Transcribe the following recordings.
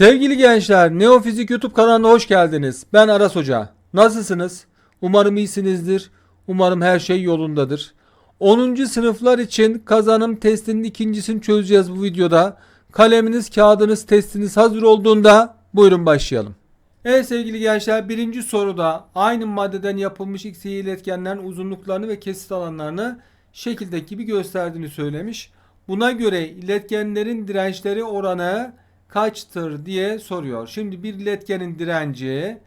Sevgili gençler, Neofizik YouTube kanalına hoş geldiniz. Ben Aras Hoca. Nasılsınız? Umarım iyisinizdir. Umarım her şey yolundadır. 10. sınıflar için kazanım testinin ikincisini çözeceğiz bu videoda. Kaleminiz, kağıdınız, testiniz hazır olduğunda buyurun başlayalım. Evet sevgili gençler birinci soruda aynı maddeden yapılmış x y iletkenlerin uzunluklarını ve kesit alanlarını şekildeki gibi gösterdiğini söylemiş. Buna göre iletkenlerin dirençleri oranı kaçtır diye soruyor. Şimdi bir iletkenin direnci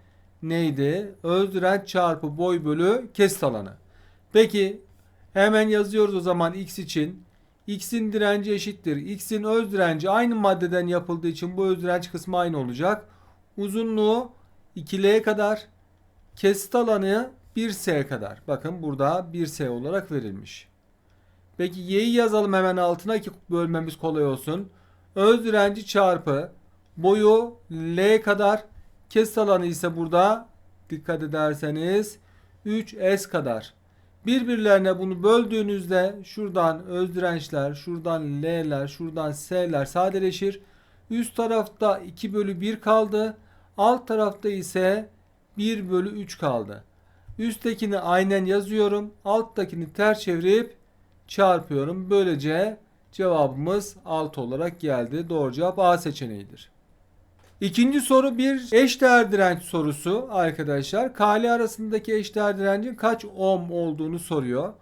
neydi? Öz direnç çarpı boy bölü kesit alanı. Peki hemen yazıyoruz o zaman x için. X'in direnci eşittir. X'in öz direnci aynı maddeden yapıldığı için bu öz direnç kısmı aynı olacak. Uzunluğu 2L'ye kadar, kesit alanı 1S kadar. Bakın burada 1S olarak verilmiş. Peki y'yi yazalım hemen altına ki bölmemiz kolay olsun. Öz direnci çarpı boyu L kadar kesit alanı ise burada dikkat ederseniz 3S kadar. Birbirlerine bunu böldüğünüzde şuradan öz dirençler, şuradan L'ler, şuradan S'ler sadeleşir. Üst tarafta 2 bölü 1 kaldı. Alt tarafta ise 1 bölü 3 kaldı. Üsttekini aynen yazıyorum. Alttakini ters çevirip çarpıyorum. Böylece cevabımız 6 olarak geldi. Doğru cevap A seçeneğidir. İkinci soru bir eşdeğer direnç sorusu arkadaşlar. Kale arasındaki eşdeğer direncin kaç ohm olduğunu soruyor.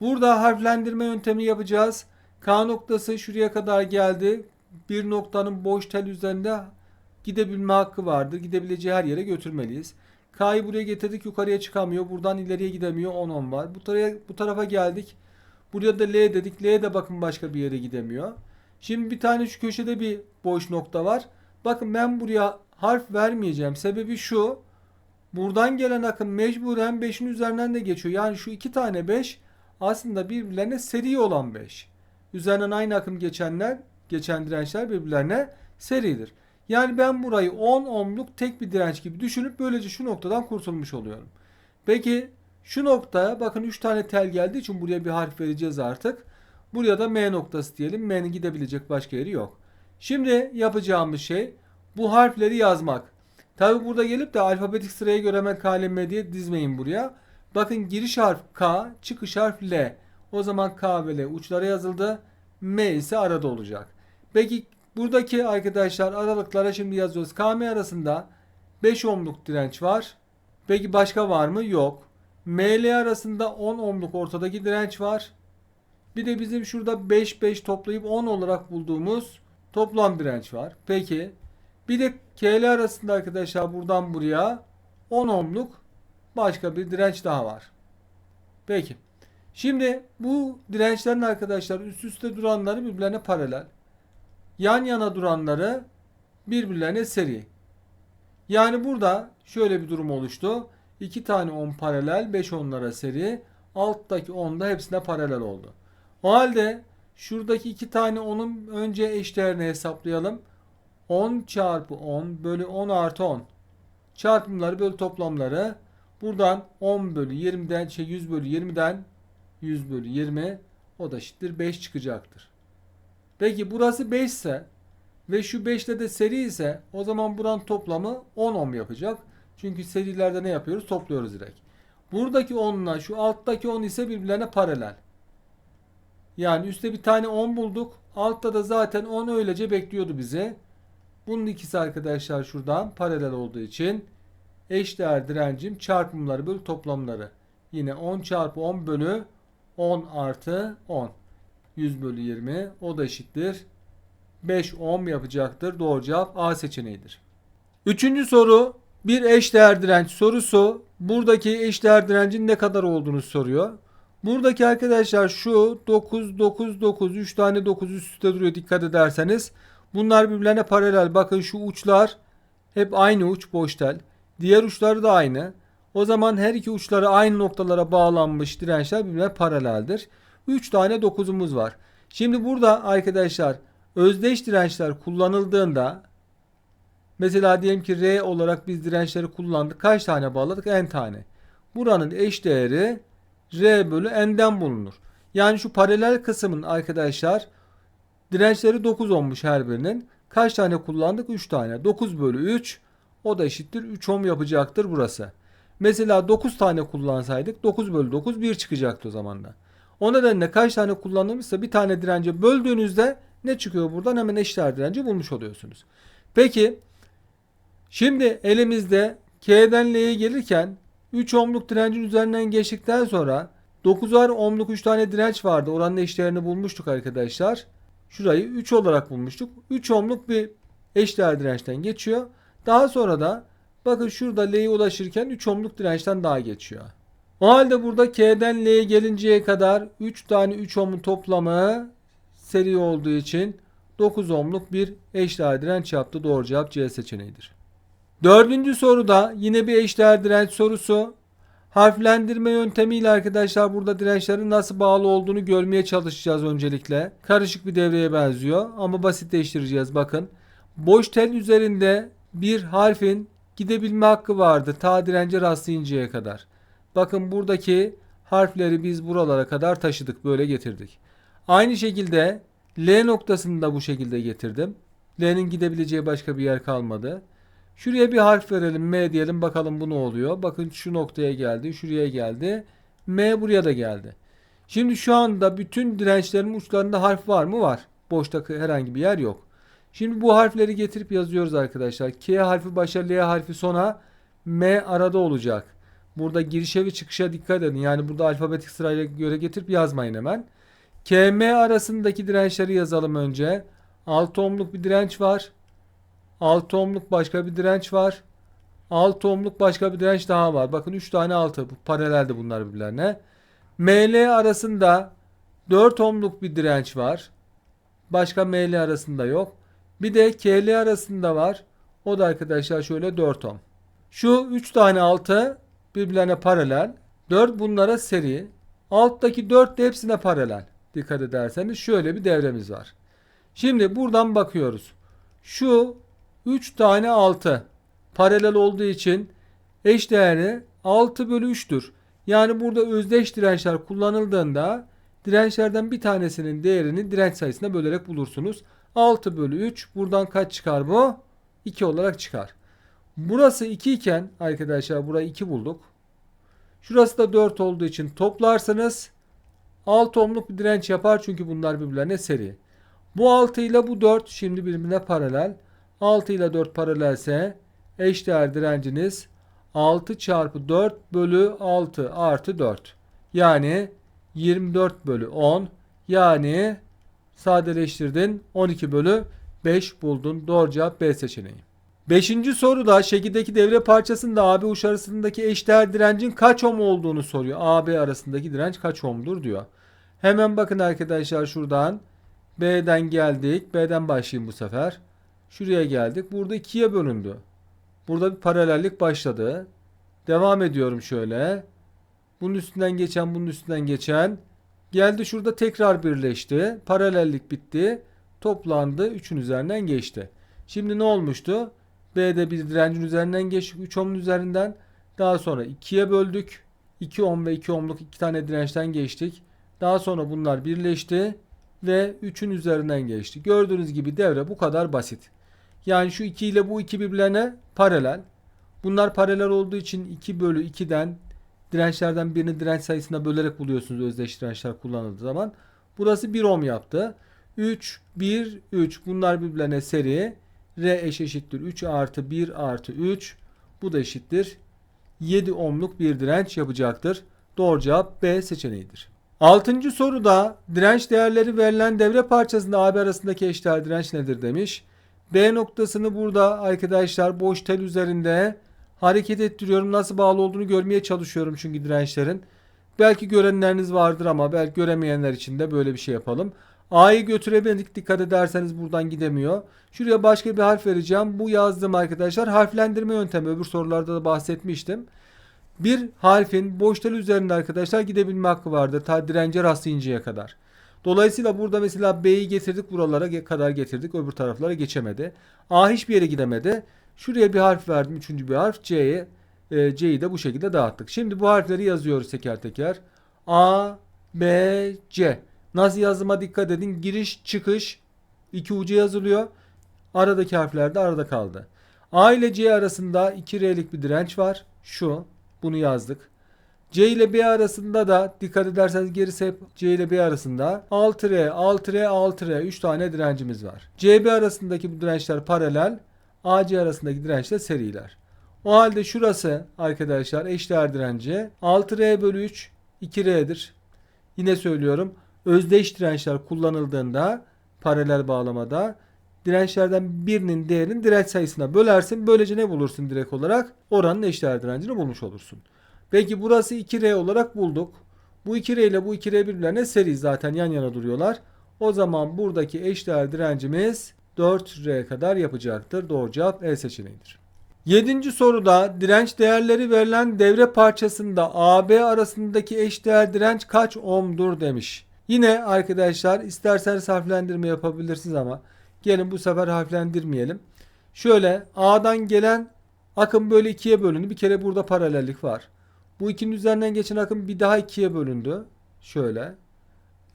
Burada harflendirme yöntemi yapacağız. K noktası şuraya kadar geldi. Bir noktanın boş tel üzerinde gidebilme hakkı vardır. Gidebileceği her yere götürmeliyiz. K'yı buraya getirdik yukarıya çıkamıyor. Buradan ileriye gidemiyor 10 ohm var. Bu tarafa, bu tarafa geldik. Buraya da L dedik. L de bakın başka bir yere gidemiyor. Şimdi bir tane şu köşede bir boş nokta var. Bakın ben buraya harf vermeyeceğim. Sebebi şu. Buradan gelen akım mecburen 5'in üzerinden de geçiyor. Yani şu iki tane 5 aslında birbirlerine seri olan 5. Üzerinden aynı akım geçenler, geçen dirençler birbirlerine seridir. Yani ben burayı 10 ohmluk tek bir direnç gibi düşünüp böylece şu noktadan kurtulmuş oluyorum. Peki şu noktaya bakın 3 tane tel geldiği için buraya bir harf vereceğiz artık. Buraya da M noktası diyelim. M'nin gidebilecek başka yeri yok. Şimdi yapacağımız şey bu harfleri yazmak. Tabi burada gelip de alfabetik sıraya göre hemen diye dizmeyin buraya. Bakın giriş harf K, çıkış harf L. O zaman K ve L uçlara yazıldı. M ise arada olacak. Peki buradaki arkadaşlar aralıklara şimdi yazıyoruz. KM arasında 5 ohmluk direnç var. Peki başka var mı? Yok. ML arasında 10 ohmluk ortadaki direnç var. Bir de bizim şurada 5 5 toplayıp 10 olarak bulduğumuz toplam direnç var. Peki bir de KL arasında arkadaşlar buradan buraya 10 ohmluk başka bir direnç daha var. Peki. Şimdi bu dirençlerin arkadaşlar üst üste duranları birbirlerine paralel. Yan yana duranları birbirlerine seri. Yani burada şöyle bir durum oluştu. 2 tane 10 paralel 5 onlara seri. Alttaki 10 da hepsine paralel oldu. O halde şuradaki 2 tane 10'un önce eşdeğerini hesaplayalım. 10 çarpı 10 bölü 10 artı 10. Çarpımları bölü toplamları. Buradan 10 bölü 20'den şey 100 bölü 20'den 100 bölü 20 o da eşittir 5 çıkacaktır. Peki burası 5 ise ve şu 5'te de seri ise o zaman buranın toplamı 10 ohm yapacak. Çünkü serilerde ne yapıyoruz? Topluyoruz direkt. Buradaki 10 ile şu alttaki 10 ise birbirlerine paralel. Yani üstte bir tane 10 bulduk. Altta da zaten 10 öylece bekliyordu bize. Bunun ikisi arkadaşlar şuradan paralel olduğu için eşdeğer direncim çarpımları bölü toplamları. Yine 10 çarpı 10 bölü 10 artı 10. 100 bölü 20 o da eşittir. 5 ohm yapacaktır. Doğru cevap A seçeneğidir. Üçüncü soru bir eşdeğer direnç sorusu. Buradaki eşdeğer direncin ne kadar olduğunu soruyor. Buradaki arkadaşlar şu 9 9 9 3 tane 9 üst duruyor dikkat ederseniz. Bunlar birbirlerine paralel. Bakın şu uçlar hep aynı uç boş tel. Diğer uçları da aynı. O zaman her iki uçları aynı noktalara bağlanmış dirençler birbirine paraleldir. 3 tane 9'umuz var. Şimdi burada arkadaşlar özdeş dirençler kullanıldığında mesela diyelim ki R olarak biz dirençleri kullandık. Kaç tane bağladık? N tane. Buranın eş değeri R bölü N'den bulunur. Yani şu paralel kısmın arkadaşlar dirençleri 9 olmuş her birinin. Kaç tane kullandık? 3 tane. 9 bölü 3 o da eşittir 3 ohm yapacaktır burası. Mesela 9 tane kullansaydık 9 bölü 9 1 çıkacaktı o zaman da. O nedenle kaç tane kullanılmışsa bir tane dirence böldüğünüzde ne çıkıyor buradan? Hemen eşdeğer direnci bulmuş oluyorsunuz. Peki şimdi elimizde K'den L'ye gelirken 3 ohmluk direncin üzerinden geçtikten sonra 9'ar ohmluk 3 tane direnç vardı. Oranın eşdeğerini bulmuştuk arkadaşlar. Şurayı 3 olarak bulmuştuk. 3 ohmluk bir eşdeğer dirençten geçiyor. Daha sonra da bakın şurada L'ye ulaşırken 3 ohmluk dirençten daha geçiyor. O halde burada K'den L'ye gelinceye kadar 3 tane 3 ohmun toplamı seri olduğu için 9 ohmluk bir eşdeğer direnç yaptı. Doğru cevap C seçeneğidir. Dördüncü soruda yine bir eşdeğer direnç sorusu. Harflendirme yöntemiyle arkadaşlar burada dirençlerin nasıl bağlı olduğunu görmeye çalışacağız öncelikle. Karışık bir devreye benziyor ama basitleştireceğiz bakın. Boş tel üzerinde bir harfin gidebilme hakkı vardı ta dirence rastlayıncaya kadar. Bakın buradaki harfleri biz buralara kadar taşıdık böyle getirdik. Aynı şekilde L noktasını da bu şekilde getirdim. L'nin gidebileceği başka bir yer kalmadı. Şuraya bir harf verelim M diyelim bakalım bu ne oluyor. Bakın şu noktaya geldi şuraya geldi. M buraya da geldi. Şimdi şu anda bütün dirençlerin uçlarında harf var mı? Var. Boşta herhangi bir yer yok. Şimdi bu harfleri getirip yazıyoruz arkadaşlar. K harfi başa L harfi sona M arada olacak. Burada girişe ve çıkışa dikkat edin. Yani burada alfabetik sırayla göre getirip yazmayın hemen. KM arasındaki dirençleri yazalım önce. 6 ohmluk bir direnç var. 6 ohmluk başka bir direnç var. 6 ohmluk başka bir direnç daha var. Bakın 3 tane 6. Bu paralelde bunlar birbirlerine. ML arasında 4 ohmluk bir direnç var. Başka ML arasında yok. Bir de KL arasında var. O da arkadaşlar şöyle 4 ohm. Şu 3 tane 6 birbirlerine paralel. 4 bunlara seri. Alttaki 4 de hepsine paralel. Dikkat ederseniz şöyle bir devremiz var. Şimdi buradan bakıyoruz. Şu 3 tane 6 paralel olduğu için eş değeri 6 bölü 3'tür. Yani burada özdeş dirençler kullanıldığında dirençlerden bir tanesinin değerini direnç sayısına bölerek bulursunuz. 6 bölü 3 buradan kaç çıkar bu? 2 olarak çıkar. Burası 2 iken arkadaşlar burayı 2 bulduk. Şurası da 4 olduğu için toplarsanız 6 ohmluk bir direnç yapar çünkü bunlar birbirlerine seri. Bu 6 ile bu 4 şimdi birbirine paralel. 6 ile 4 paralelse eşdeğer direnciniz 6 çarpı 4 bölü 6 artı 4. Yani 24 bölü 10 yani sadeleştirdin 12 bölü 5 buldun. Doğru cevap B seçeneği. Beşinci soruda şekildeki devre parçasında AB uç arasındaki eşdeğer direncin kaç ohm olduğunu soruyor. AB arasındaki direnç kaç ohmdur diyor. Hemen bakın arkadaşlar şuradan B'den geldik. B'den başlayayım bu sefer. Şuraya geldik. Burada ikiye bölündü. Burada bir paralellik başladı. Devam ediyorum şöyle. Bunun üstünden geçen, bunun üstünden geçen. Geldi şurada tekrar birleşti. Paralellik bitti. Toplandı. 3'ün üzerinden geçti. Şimdi ne olmuştu? B'de bir direncin üzerinden geçtik. 3 ohmun üzerinden. Daha sonra 2'ye böldük. 2 ohm ve 2 ohmluk iki tane dirençten geçtik. Daha sonra bunlar birleşti ve 3'ün üzerinden geçti. Gördüğünüz gibi devre bu kadar basit. Yani şu 2 ile bu 2 birbirlerine paralel. Bunlar paralel olduğu için 2 bölü 2'den dirençlerden birini direnç sayısına bölerek buluyorsunuz özdeş dirençler kullanıldığı zaman. Burası 1 ohm yaptı. 3, 1, 3 bunlar birbirlerine seri. R eş eşittir 3 artı 1 artı 3. Bu da eşittir. 7 ohmluk bir direnç yapacaktır. Doğru cevap B seçeneğidir. Altıncı soruda direnç değerleri verilen devre parçasında AB arasındaki eşdeğer direnç nedir demiş. B noktasını burada arkadaşlar boş tel üzerinde hareket ettiriyorum. Nasıl bağlı olduğunu görmeye çalışıyorum çünkü dirençlerin. Belki görenleriniz vardır ama belki göremeyenler için de böyle bir şey yapalım. A'yı götüremedik dikkat ederseniz buradan gidemiyor. Şuraya başka bir harf vereceğim. Bu yazdığım arkadaşlar harflendirme yöntemi. Öbür sorularda da bahsetmiştim. Bir harfin boş tel üzerinde arkadaşlar gidebilme hakkı vardır. Ta dirence rastlayıncaya kadar. Dolayısıyla burada mesela B'yi getirdik buralara kadar getirdik. Öbür taraflara geçemedi. A hiçbir yere gidemedi. Şuraya bir harf verdim. Üçüncü bir harf. C'ye e, C'yi de bu şekilde dağıttık. Şimdi bu harfleri yazıyoruz teker teker. A, B, C. Nasıl yazdığıma dikkat edin. Giriş, çıkış iki ucu yazılıyor. Aradaki harfler de arada kaldı. A ile C arasında 2R'lik bir direnç var. Şu. Bunu yazdık. C ile B arasında da dikkat ederseniz gerisi hep C ile B arasında 6R, 6R, 6R 3 tane direncimiz var. CB arasındaki bu dirençler paralel. AC arasındaki dirençler seriler. O halde şurası arkadaşlar eşdeğer direnci 6R bölü 3 2R'dir. Yine söylüyorum özdeş dirençler kullanıldığında paralel bağlamada dirençlerden birinin değerini direnç sayısına bölersin. Böylece ne bulursun direkt olarak? Oranın eşdeğer direncini bulmuş olursun. Peki burası 2R olarak bulduk. Bu 2R ile bu 2R birbirlerine seri zaten yan yana duruyorlar. O zaman buradaki eşdeğer direncimiz 4R kadar yapacaktır. Doğru cevap E seçeneğidir. Yedinci soruda direnç değerleri verilen devre parçasında AB arasındaki eşdeğer direnç kaç ohm'dur demiş. Yine arkadaşlar isterseniz harflendirme yapabilirsiniz ama gelin bu sefer harflendirmeyelim. Şöyle A'dan gelen akım böyle ikiye bölündü. Bir kere burada paralellik var. Bu ikinin üzerinden geçen akım bir daha ikiye bölündü. Şöyle.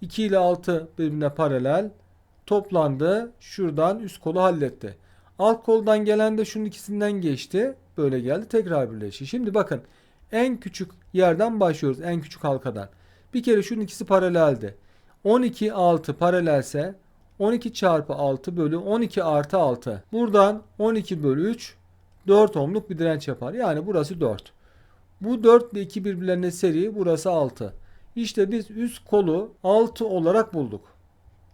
2 ile 6 birbirine paralel. Toplandı. Şuradan üst kolu halletti. Alt koldan gelen de şunun ikisinden geçti. Böyle geldi. Tekrar birleşti. Şimdi bakın. En küçük yerden başlıyoruz. En küçük halkadan. Bir kere şunun ikisi paraleldi. 12 6 paralelse 12 çarpı 6 bölü 12 artı 6. Buradan 12 bölü 3 4 ohmluk bir direnç yapar. Yani burası 4. Bu 4 ile 2 birbirlerine seri. Burası 6. İşte biz üst kolu 6 olarak bulduk.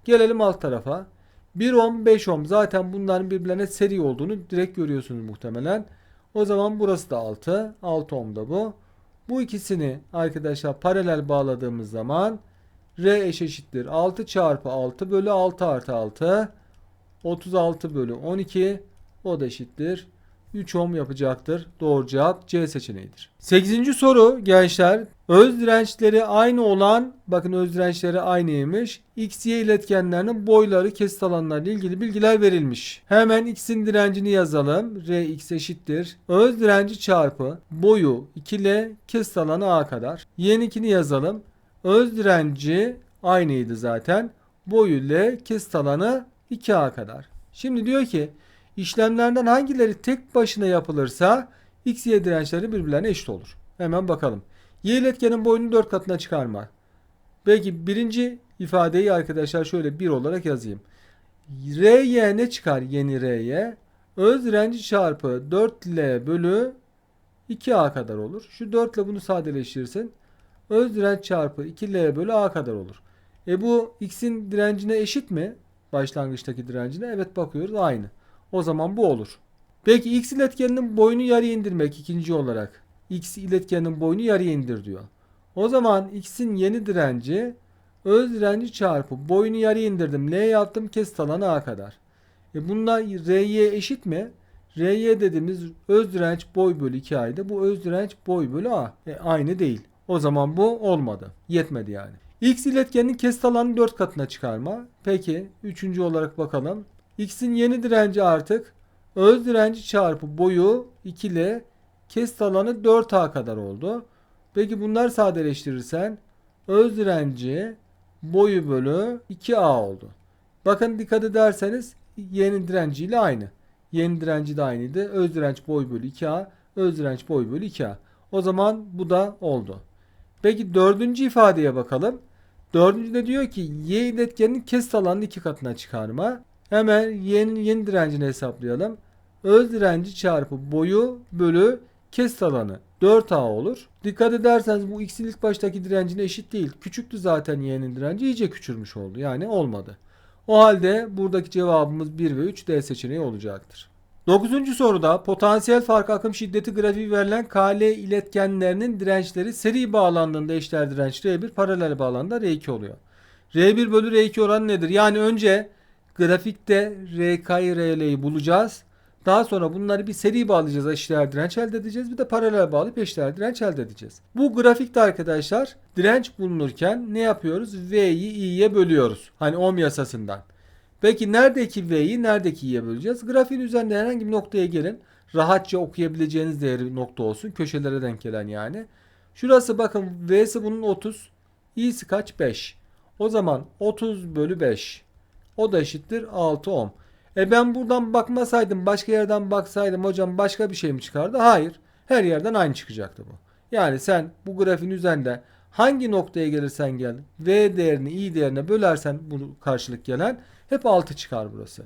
Gelelim alt tarafa. 1 ohm 5 ohm zaten bunların birbirlerine seri olduğunu direkt görüyorsunuz muhtemelen. O zaman burası da 6. 6 ohm da bu. Bu ikisini arkadaşlar paralel bağladığımız zaman R eş eşittir. 6 çarpı 6 bölü 6 artı 6. 36 bölü 12. O da eşittir. 3 ohm yapacaktır. Doğru cevap C seçeneğidir. 8. soru gençler. Öz dirençleri aynı olan bakın öz dirençleri aynıymış. X, Y iletkenlerinin boyları kesit alanlarıyla ilgili bilgiler verilmiş. Hemen X'in direncini yazalım. R X eşittir. Öz direnci çarpı boyu 2 L kesit alanı A kadar. Y'ninkini yazalım. Öz direnci aynıydı zaten. Boyu L kesit alanı 2A kadar. Şimdi diyor ki İşlemlerden hangileri tek başına yapılırsa X, Y dirençleri birbirlerine eşit olur. Hemen bakalım. Y iletkenin boyunu 4 katına çıkarma. Peki birinci ifadeyi arkadaşlar şöyle 1 olarak yazayım. RY ne çıkar yeni RY? Öz direnci çarpı 4L bölü 2A kadar olur. Şu 4 ile bunu sadeleştirirsin. Öz direnç çarpı 2L bölü A kadar olur. E bu X'in direncine eşit mi? Başlangıçtaki direncine. Evet bakıyoruz aynı. O zaman bu olur. Peki X iletkeninin boyunu yarıya indirmek ikinci olarak. X iletkeninin boyunu yarıya indir diyor. O zaman X'in yeni direnci öz direnci çarpı boyunu yarıya indirdim. L yaptım kesit alanı A kadar. E bunlar RY eşit mi? RY dediğimiz öz direnç boy bölü 2 aydı. Bu öz direnç boy bölü A. E aynı değil. O zaman bu olmadı. Yetmedi yani. X iletkeninin kesit alanı 4 katına çıkarma. Peki üçüncü olarak bakalım. X'in yeni direnci artık öz direnci çarpı boyu 2 ile kesit alanı 4A kadar oldu. Peki bunlar sadeleştirirsen öz direnci boyu bölü 2A oldu. Bakın dikkat ederseniz yeni direnciyle aynı. Yeni direnci de aynıydı. Öz direnç boy bölü 2A, öz direnç boy bölü 2A. O zaman bu da oldu. Peki dördüncü ifadeye bakalım. Dördüncüde diyor ki Y iletkeninin kesit alanını iki katına çıkarma. Hemen yeni, yeni direncini hesaplayalım. Öz direnci çarpı boyu bölü kesit alanı 4A olur. Dikkat ederseniz bu x'in ilk baştaki direncine eşit değil. Küçüktü zaten y'nin direnci iyice küçülmüş oldu. Yani olmadı. O halde buradaki cevabımız 1 ve 3 D seçeneği olacaktır. 9. soruda potansiyel fark akım şiddeti grafiği verilen KL iletkenlerinin dirençleri seri bağlandığında eşdeğer direnç R1 paralel bağlandığında R2 oluyor. R1 bölü R2 oranı nedir? Yani önce grafikte RK'yı RL'yi bulacağız. Daha sonra bunları bir seri bağlayacağız. Eşdeğer direnç elde edeceğiz. Bir de paralel bağlayıp eşdeğer direnç elde edeceğiz. Bu grafikte arkadaşlar direnç bulunurken ne yapıyoruz? V'yi i'ye bölüyoruz. Hani ohm yasasından. Peki neredeki V'yi neredeki i'ye böleceğiz? Grafiğin üzerinde herhangi bir noktaya gelin. Rahatça okuyabileceğiniz değeri nokta olsun. Köşelere denk gelen yani. Şurası bakın V'si bunun 30. i'si kaç? 5. O zaman 30 bölü 5. O da eşittir 6 ohm. E ben buradan bakmasaydım başka yerden baksaydım hocam başka bir şey mi çıkardı? Hayır. Her yerden aynı çıkacaktı bu. Yani sen bu grafiğin üzerinde hangi noktaya gelirsen gel V değerini I değerine bölersen bu karşılık gelen hep 6 çıkar burası.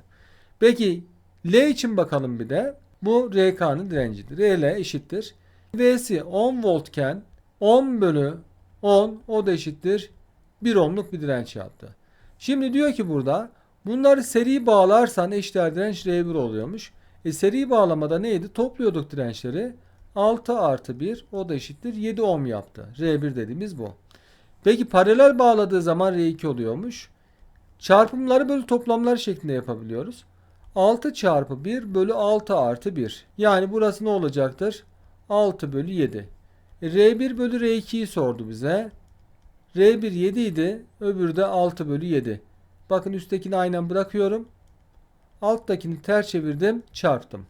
Peki L için bakalım bir de. Bu RK'nın direncidir. RL eşittir. V'si 10 voltken 10 bölü 10 o da eşittir 1 ohmluk bir direnç yaptı. Şimdi diyor ki burada bunları seri bağlarsan eşdeğer direnç R1 oluyormuş. E seri bağlamada neydi? Topluyorduk dirençleri. 6 artı 1 o da eşittir 7 ohm yaptı. R1 dediğimiz bu. Peki paralel bağladığı zaman R2 oluyormuş. Çarpımları bölü toplamlar şeklinde yapabiliyoruz. 6 çarpı 1 bölü 6 artı 1. Yani burası ne olacaktır? 6 bölü 7. E, R1 bölü R2'yi sordu bize. R1 7 idi. Öbürü de 6 bölü 7. Bakın üsttekini aynen bırakıyorum. Alttakini ters çevirdim. Çarptım.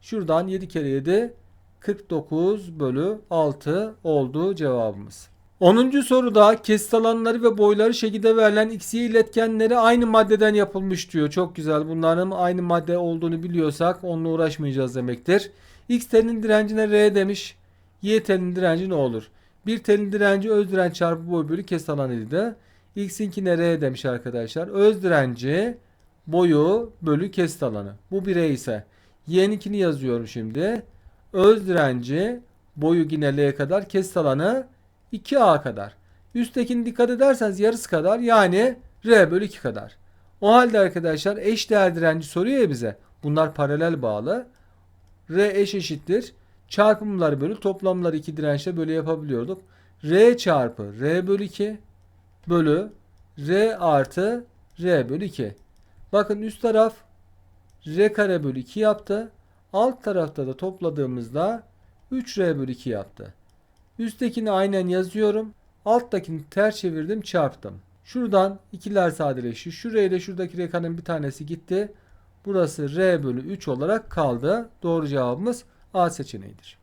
Şuradan 7 kere 7 49 bölü 6 oldu cevabımız. 10. soruda kesit alanları ve boyları şekilde verilen XY iletkenleri aynı maddeden yapılmış diyor. Çok güzel. Bunların aynı madde olduğunu biliyorsak onunla uğraşmayacağız demektir. X telinin direncine R demiş. Y telinin direnci ne olur? Bir telin direnci öz direnç çarpı boy bölü kesit alanıydı. X'inkine R demiş arkadaşlar. Öz direnci boyu bölü kesit alanı. Bu bir R ise. Y'ninkini yazıyorum şimdi. Öz direnci boyu yine L kadar kesit alanı 2A kadar. Üsttekini dikkat ederseniz yarısı kadar yani R bölü 2 kadar. O halde arkadaşlar eş değer direnci soruyor ya bize. Bunlar paralel bağlı. R eş eşittir. Çarpımları bölü toplamları iki dirençle böyle yapabiliyorduk. R çarpı R bölü 2 bölü R artı R bölü 2. Bakın üst taraf R kare bölü 2 yaptı. Alt tarafta da topladığımızda 3R bölü 2 yaptı. Üsttekini aynen yazıyorum. Alttakini ters çevirdim çarptım. Şuradan ikiler sadeleşti. Şuraya ile şuradaki rekanın bir tanesi gitti. Burası R bölü 3 olarak kaldı. Doğru cevabımız A seçeneğidir.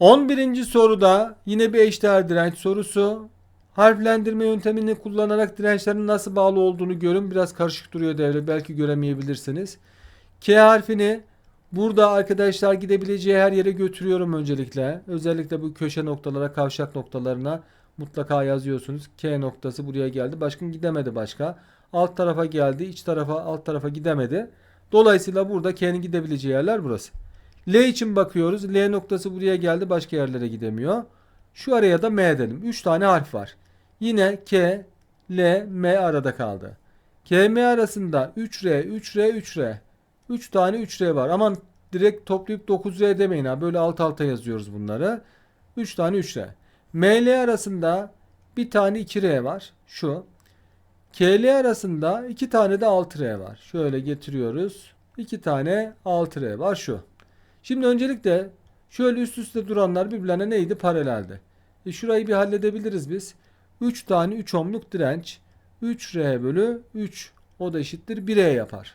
11. soruda yine bir eşdeğer direnç sorusu. Harflendirme yöntemini kullanarak dirençlerin nasıl bağlı olduğunu görün. Biraz karışık duruyor devre. Belki göremeyebilirsiniz. K harfini burada arkadaşlar gidebileceği her yere götürüyorum öncelikle. Özellikle bu köşe noktalara, kavşak noktalarına mutlaka yazıyorsunuz. K noktası buraya geldi. Başka gidemedi başka. Alt tarafa geldi. iç tarafa, alt tarafa gidemedi. Dolayısıyla burada K'nin gidebileceği yerler burası. L için bakıyoruz. L noktası buraya geldi. Başka yerlere gidemiyor. Şu araya da M edelim. 3 tane harf var. Yine K, L, M arada kaldı. K, M arasında 3R, 3R, 3R. 3 tane 3R var. Aman direkt toplayıp 9R demeyin ha. Böyle alt alta yazıyoruz bunları. 3 tane 3R. M, L arasında bir tane 2R var. Şu. K, L arasında 2 tane de 6R var. Şöyle getiriyoruz. 2 tane 6R var şu. Şimdi öncelikle şöyle üst üste duranlar birbirlerine neydi? Paraleldi. E şurayı bir halledebiliriz biz. 3 tane 3 ohmluk direnç 3R bölü 3 o da eşittir 1R yapar.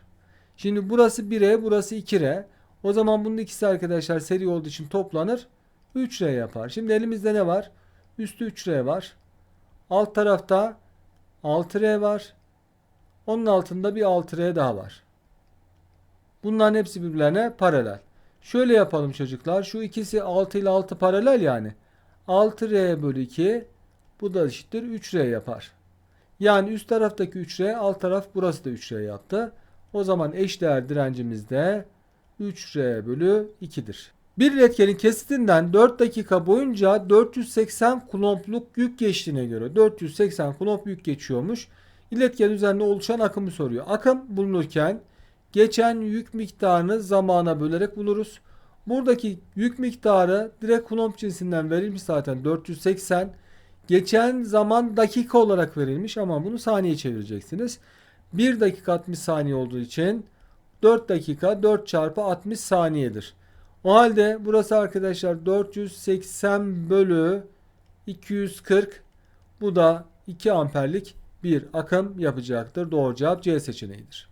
Şimdi burası 1R burası 2R. O zaman bunun ikisi arkadaşlar seri olduğu için toplanır 3R yapar. Şimdi elimizde ne var? Üstü 3R var. Alt tarafta 6R var. Onun altında bir 6R daha var. Bunların hepsi birbirlerine paralel. Şöyle yapalım çocuklar. Şu ikisi 6 ile 6 paralel yani. 6R bölü 2 bu da eşittir 3R yapar. Yani üst taraftaki 3R alt taraf burası da 3R yaptı. O zaman eşdeğer direncimiz de 3R bölü 2'dir. Bir iletkenin kesitinden 4 dakika boyunca 480 kulompluk yük geçtiğine göre 480 kulomp yük geçiyormuş. İletken üzerinde oluşan akımı soruyor. Akım bulunurken geçen yük miktarını zamana bölerek buluruz. Buradaki yük miktarı direkt kulomp cinsinden verilmiş zaten 480. Geçen zaman dakika olarak verilmiş ama bunu saniye çevireceksiniz. 1 dakika 60 saniye olduğu için 4 dakika 4 çarpı 60 saniyedir. O halde burası arkadaşlar 480 bölü 240 bu da 2 amperlik bir akım yapacaktır. Doğru cevap C seçeneğidir.